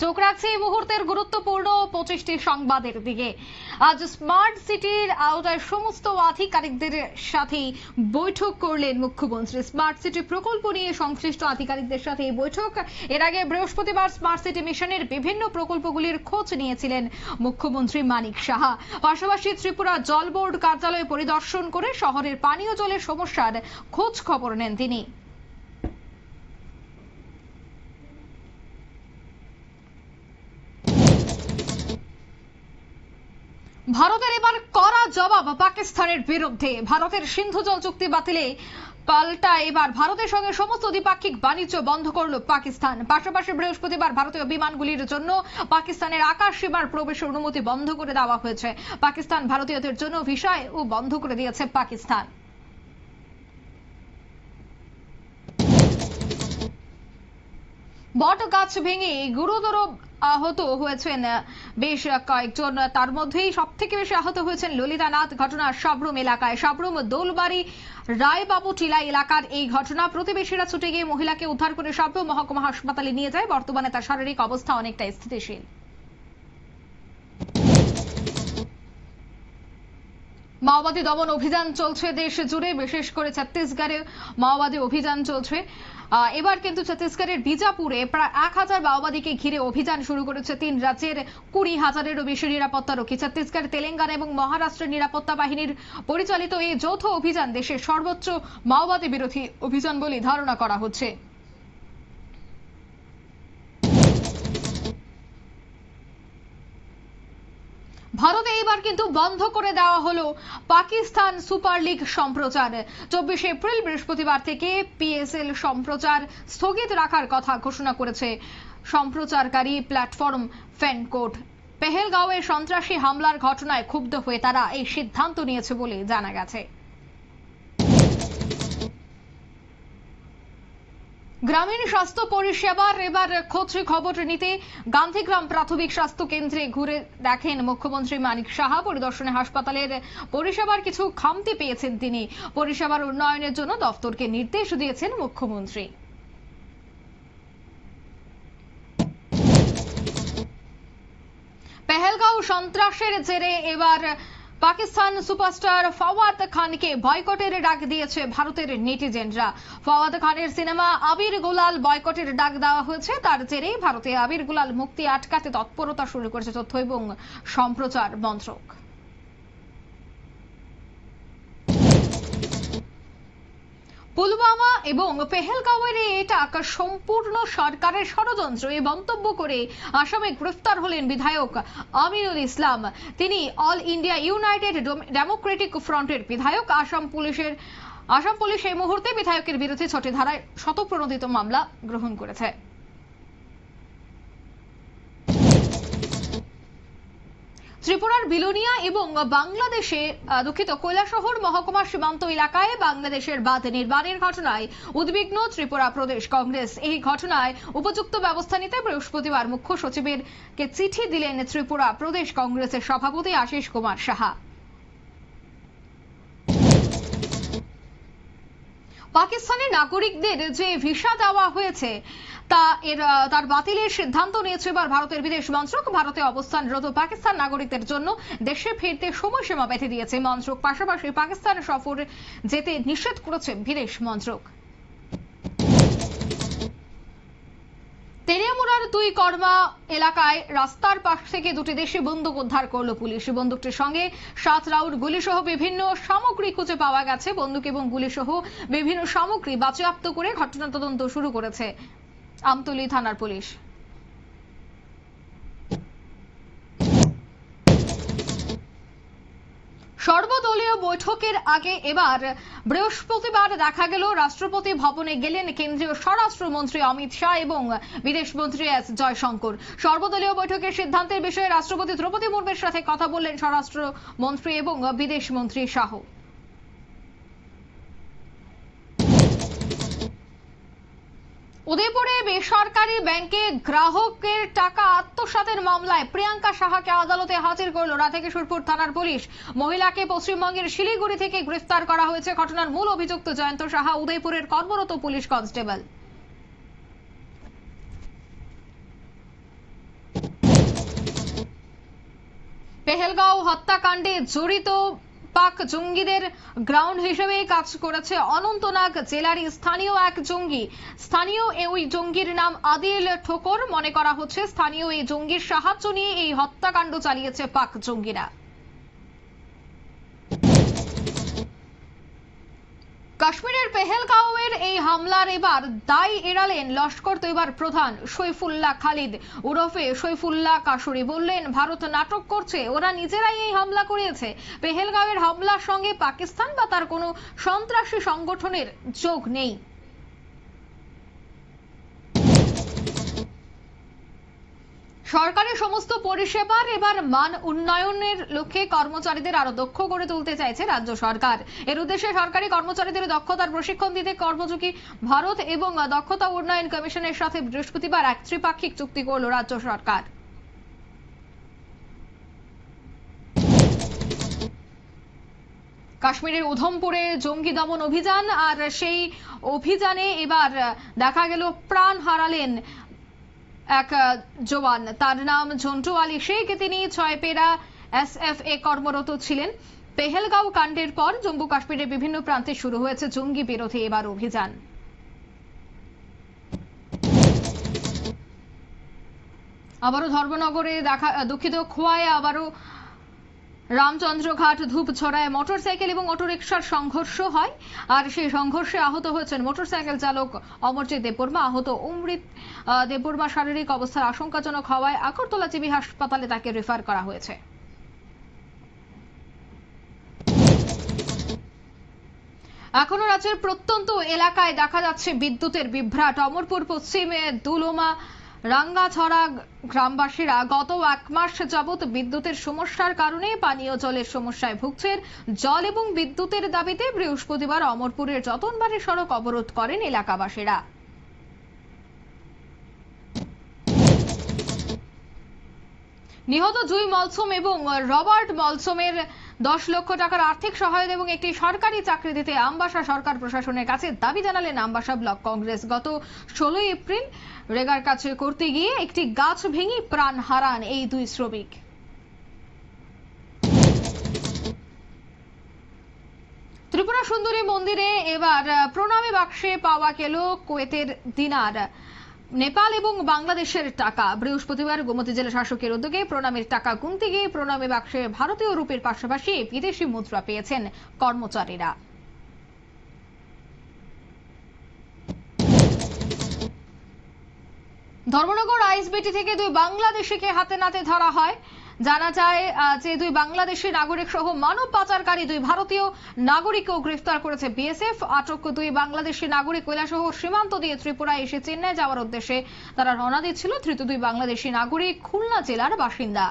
চোখ রাখছে এই মুহূর্তের গুরুত্বপূর্ণ পঁচিশটি সংবাদের দিকে। আজ স্মার্ট সিটির আওতায় সমস্ত আধিকারিকদের সাথে বৈঠক করলেন মুখ্যমন্ত্রী। স্মার্ট সিটি প্রকল্প নিয়ে সংশ্লিষ্ট আধিকারিকদের সাথে বৈঠক। এর আগে বৃহস্পতিবার স্মার্ট সিটি মিশনের বিভিন্ন প্রকল্পগুলির খোঁজ নিয়েছিলেন মুখ্যমন্ত্রী মানিক সাহা। পাশাপাশি ত্রিপুরা জল বোর্ড কার্যালয় পরিদর্শন করে শহরের পানীয় জলের সমস্যার খোঁজ খবর নেন তিনি ভারতের এবার কড়া জবাব পাকিস্তানের বিরুদ্ধে। ভারতের সিন্ধু জল চুক্তি বাতিলে পাল্টা এবার ভারতের সঙ্গে সমস্ত দ্বিপাক্ষিক বাণিজ্য বন্ধ করল পাকিস্তান। পাশাপাশি বৃহস্পতিবার ভারতীয় বিমানগুলির জন্য পাকিস্তানের আকাশ সীমার প্রবেশের অনুমতি বন্ধ করে দেওয়া হয়েছে। পাকিস্তান ভারতীয়দের জন্য ভিসায় ও বন্ধ করে দিয়েছে পাকিস্তান। বট গাছ ভেঙে গুরুতর আহত হয়েছেন বেশ কয়েকজন। তার মধ্যেই সব থেকে বেশি আহত হয়েছেন ললিতানাথ। ঘটনা সাবরুম এলাকায়। সাবরুম দোলবাড়ি রায়বাবু টিলা এলাকার এই ঘটনা। প্রতিবেশীরা ছুটে গিয়ে মহিলাকে উদ্ধার করে সাবরুম মহকুমা হাসপাতালে নিয়ে যায়। বর্তমানে তার শারীরিক অবস্থা অনেকটা স্থিতিশীল। মাওবাদী দমন অভিযান চলছে দেশ জুড়ে, বিশেষ করে ছত্তিশগড়ে মাওবাদী অভিযান চলছে। এবার কিন্তু ছত্তিশগড়ের বিজাপুরে প্রায় এক হাজার মাওবাদীকে ঘিরে অভিযান শুরু করেছে তিন রাজ্যের কুড়ি হাজারেরও বেশি নিরাপত্তা রক্ষী। ছত্তিশগড়, তেলেঙ্গানা এবং মহারাষ্ট্রের নিরাপত্তা বাহিনীর পরিচালিত এই যৌথ অভিযান দেশের সর্বোচ্চ মাওবাদী বিরোধী অভিযান বলে ধারণা করা হচ্ছে। ভারতে এবার কিন্তু বন্ধ করে দেওয়া হলো পাকিস্তান সুপার লিগ সম্প্রচার। চব্বিশে এপ্রিল বৃহস্পতিবার থেকে পিএসএল সম্প্রচার স্থগিত রাখার কথা ঘোষণা করেছে সম্প্রচারকারী প্ল্যাটফর্ম ফ্যানকোট পেহেলগাঁওয়ে সন্ত্রাসী হামলার ঘটনায় ক্ষুব্ধ হয়ে তারা এই সিদ্ধান্ত নিয়েছে বলে জানা গেছে। গ্রামীণ স্বাস্থ্য পরিষেবার এবার খোঁজ খবর নিতে গান্ধীগ্রাম প্রাথমিক স্বাস্থ্য কেন্দ্রে ঘুরে দেখেন মুখ্যমন্ত্রী মানিক সাহা। পরিদর্শনে হাসপাতালের পরিষেবার কিছু খামতি পেয়েছেন তিনি। পরিষেবার উন্নয়নের জন্য দফতরকে নির্দেশ দিয়েছেন মুখ্যমন্ত্রী। পেহেলগাঁও সন্ত্রাসের জেরে এবার পাকিস্তান সুপারস্টার ফাওয়াদ খানকে বয়কটের ডাক দিয়েছে ভারতের নেটিজেনরা। ফাওয়াদ খানের সিনেমা আবির গুলাল বয়কটের ডাক দেওয়া হয়েছে। তার জেরে ভারতে আবির গুলাল মুক্তি আটকাতে তৎপরতা শুরু করেছে তথ্য এবং সম্প্রচার মন্ত্রক। পুলওয়ামা এবং পেহেলগাঁওয়ের এটা সম্পূর্ণ সরকারের ষড়যন্ত্র এই মন্তব্য করে আসামে গ্রেফতার হলেন বিধায়ক আমিনুল ইসলাম। তিনি অল ইন্ডিয়া ইউনাইটেড ডেমোক্রেটিক ফ্রন্টের বিধায়ক। আসাম পুলিশের আসাম পুলিশ এই মুহূর্তে বিধায়কের বিরুদ্ধে ছটি ধারায় শতপ্রণোদিত মামলা গ্রহণ করেছে। ত্রিপুরার বিলোনিয়া এবং বাংলাদেশে দুঃখিত, কৈলাসহর মহকুমা সীমান্ত এলাকায় বাংলাদেশের বাঁধ নির্মাণের ঘটনায় উদ্বিগ্ন ত্রিপুরা প্রদেশ কংগ্রেস। এই ঘটনায় উপযুক্ত ব্যবস্থা নিতে বৃহস্পতিবার মুখ্য সচিবের কে চিঠি দিলেন ত্রিপুরা প্রদেশ কংগ্রেসের সভাপতি আশিস কুমার সাহা। পাকিস্তানের নাগরিকদের যে ভিসা দেওয়া হয়েছে, তা এর, তার বাতিলের সিদ্ধান্ত নিয়েছে এবার ভারতের বিদেশ মন্ত্রক। ভারতে অবস্থানরত পাকিস্তান নাগরিকদের জন্য। দেশে ফিরতে সময়সীমা বেঁধে দিয়েছে মন্ত্রক। পাশাপাশি পাকিস্তান সফর যেতে নিষেধ করেছে বিদেশ মন্ত্রক। দুই কর্মা এলাকায় রাস্তার পাশ থেকে দুটি দেশি বন্দুক উদ্ধার করল পুলিশ। বন্দুকটির সঙ্গে সাত রাউন্ড গুলিসহ বিভিন্ন সামগ্রী খুঁজে পাওয়া গেছে। বন্দুক এবং গুলিসহ বিভিন্ন সামগ্রী বাজেয়াপ্ত করে ঘটনা তদন্ত শুরু করেছে আমতলী থানার পুলিশ। সর্বদলীয় বৈঠকের আগে এবার বৃহস্পতিবার দেখা গেল, রাষ্ট্রপতি ভবনে গেলেন কেন্দ্রীয় স্বরাষ্ট্রমন্ত্রী অমিত শাহ এবং বিদেশমন্ত্রী এস জয়শঙ্কর। সর্বদলীয় বৈঠকের সিদ্ধান্তের বিষয়ে রাষ্ট্রপতি দ্রৌপদী মুর্মুর সাথে কথা বললেন স্বরাষ্ট্রমন্ত্রী এবং বিদেশমন্ত্রী শাহ। উদয়পুরে বেসরকারি ব্যাংকে গ্রাহকের টাকা আত্মসাতের মামলায় প্রিয়াঙ্কা সাহাকে আদালতে হাজির করল রাধাকিশোরপুর থানার পুলিশ। মহিলাকে পশ্চিমবঙ্গের শিলিগুড়ি থেকে গ্রেফতার করা হয়েছে। ঘটনার মূল অভিযুক্ত জয়ন্ত সাহা, উদয়পুরের কর্মরত পুলিশ কনস্টেবল। পেহেলগাঁও হত্যাকাণ্ডে জড়িত পাক জঙ্গিদের গ্রাউন্ড হিসেবে কাজ করেছে অনন্তনাগ জেলার স্থানীয় এক জঙ্গি। স্থানীয় ওই জঙ্গির নাম আদিল ঠোকর। মনে করা হচ্ছে স্থানীয় এই জঙ্গির সাহায্য নিয়ে এই হত্যাকাণ্ড চালিয়েছে পাক জঙ্গিরা। কাশ্মীরের পেহেলগাঁওয়ের এই হামলার এবার দায় এড়ালেন লস্কর তৈবার প্রধান, সৈফুল্লাহ খালিদ। ওরফে সৈফুল্লাহ কাশুরি বললেন, ভারত নাটক করছে, ওরা নিজেরাই এই হামলা করিয়েছে। পেহেলগাঁওয়ের হামলার সঙ্গে পাকিস্তান বা তার কোনো সন্ত্রাসী সংগঠনের যোগ নেই। সরকারের সমস্ত পরিষেবার এবার মান উন্নয়নের লক্ষ্যে কর্মচারীদের আরও দক্ষ করে তুলতে চাইছে রাজ্য সরকার। এর উদ্দেশ্যে সরকারি কর্মচারীদের দক্ষতার প্রশিক্ষণ দিতে কর্মযোগী ভারত এবং দক্ষতা উন্নয়ন কমিশনের সাথে বৃহস্পতিবার এক ত্রিপাক্ষিক চুক্তি করল রাজ্য সরকার। কাশ্মীরের উধমপুরে জঙ্গি দমন অভিযান, আর সেই অভিযানে এবার দেখা গেল প্রাণ হারালেন এক জওয়ান। তার নাম ঝন্টু আলী শেখ। তিনি ছয়পেরা এসএফএ কর্মরত ছিলেন। পেহেলগাঁও কাণ্ডের পর জম্মু কাশ্মীরের বিভিন্ন প্রান্তে শুরু হয়েছে জঙ্গি বিরোধী এবার অভিযান। আবারও ধর্মনগরে দেখা, দুঃখিত, খোয়ায় আবারও রামচন্দ্রঘাট ধূপছড়ায় মোটরসাইকেল এবং অটোরিকশার সংঘর্ষ হয়। আর সেই সংঘর্ষে আহত হয়েছেন মোটরসাইকেল চালক অমরজিৎ দেববর্মা। আহত অমৃত দেববর্মা শারীরিক অবস্থার আশঙ্কাজনক হওয়ায় আগরতলা জিবি হাসপাতালে তাকে রেফার করা হয়েছে। এখনও রাজ্যের প্রত্যন্ত এলাকায় দেখা যাচ্ছে বিদ্যুতের বিভ্রাট। অমরপুর, পশ্চিমে দুলোমা রাঙ্গাছড়া গ্রামবাসীরা গত এক মাস যাবৎ বিদ্যুতের সমস্যার কারণে পানীয় জলের সমস্যায় ভুগছেন। জল এবং বিদ্যুতের দাবিতে বৃহস্পতিবার অমরপুরের যতনবাড়ি সড়ক অবরোধ করেন এলাকাবাসীরা। নিহত জুই মলসম এবং রবার্ট মলসমের দশ লক্ষ টাকার আর্থিক সহায়তা এবং একটি সরকারি চাকরি দিতে আমবাসা সরকার প্রশাসনের কাছে দাবি জানালেন আমবাসা ব্লক কংগ্রেস। গত ষোলোই এপ্রিল রেগার কাছে করতে গিয়ে একটি গাছ ভেঙে প্রাণ হারান এই দুই শ্রমিক। ত্রিপুরা সুন্দরী মন্দিরে এবার প্রণামী বাক্সে পাওয়া গেল কুয়েতের দিনার। নেপাল এবং বাংলাদেশের টাকা। বৃহস্পতিবার গোমতী জেলা শাসকের উদ্যোগে প্রণামের টাকা গুনতে গিয়ে প্রণামী বাক্সে ভারতীয় রূপের পাশাপাশি বিদেশি মুদ্রা পেয়েছেন কর্মচারীরা। ধর্মনগর আইসবিটি থেকে দুই বাংলাদেশিকে হাতে নাতে ধরা হয়। জানা যায় যে দুই বাংলাদেশি নাগরিক সহ মানব পাচারকারী দুই ভারতীয় নাগরিকও গ্রেফতার করেছে বিএসএফ। আটক দুই বাংলাদেশি নাগরিক কৈলাসহ সীমান্ত দিয়ে ত্রিপুরায় এসে চেন্নাই যাওয়ার উদ্দেশ্যে তারা রওনা দিচ্ছিল ধৃত দুই বাংলাদেশি নাগরিক খুলনা জেলার বাসিন্দা।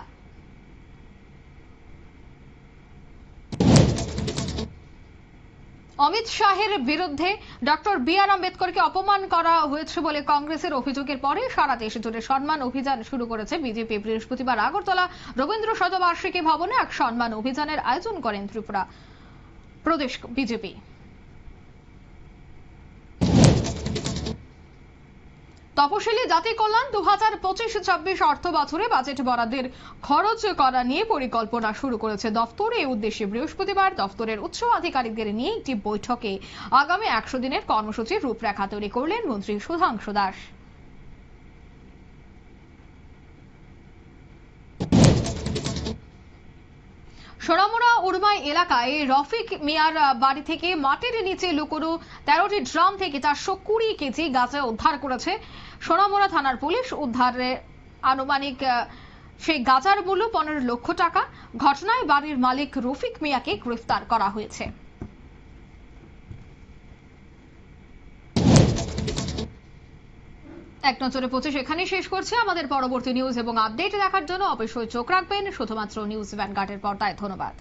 অমিত শাহের বিরুদ্ধে ডক্টর বি আর আম্বেদকরকে অপমান করা হয়েছে বলে কংগ্রেসের অভিযোগের পরে সারা দেশ জুড়ে সম্মান অভিযান শুরু করেছে বিজেপি। বৃহস্পতিবার আগরতলা রবীন্দ্র শতবার্ষিকী ভবনে এক সম্মান অভিযানের আয়োজন করেন ত্রিপুরা প্রদেশ বিজেপি। তপশিলি জাতি কল্যাণ দু হাজার পঁচিশ ছাব্বিশ অর্থ বছরে বাজেট বরাদ্দের খরচ করা নিয়ে পরিকল্পনা শুরু করেছে দফতর। এই উদ্দেশ্যে বৃহস্পতিবার দফতরের উচ্চ আধিকারিকদের নিয়ে একটি বৈঠকে আগামী একশো দিনের কর্মসূচির রূপরেখা তৈরি করলেন মন্ত্রী সুধাংশু দাস। সোনামুড়া উড়মাই এলাকায় রফিক মিয়ার বাড়ি থেকে মাটির নিচে লুকোনো তেরোটি ড্রাম থেকে চারশো কুড়ি কেজি গাঁজা উদ্ধার করেছে সোনামুড়া থানার পুলিশ। উদ্ধারে আনুমানিক সেই গাঁজার মূল্য পনেরো লক্ষ টাকা। ঘটনায় বাড়ির মালিক রফিক মিয়াকে গ্রেফতার করা হয়েছে। এক নজরে পঁচিশ এখানেই শেষ করছে আমাদের পরবর্তী নিউজ এবং আপডেট দেখার জন্য অবশ্যই চোখ রাখবেন। শুধুমাত্র নিউজ ভ্যানগার্ডের পর্দায় ধন্যবাদ।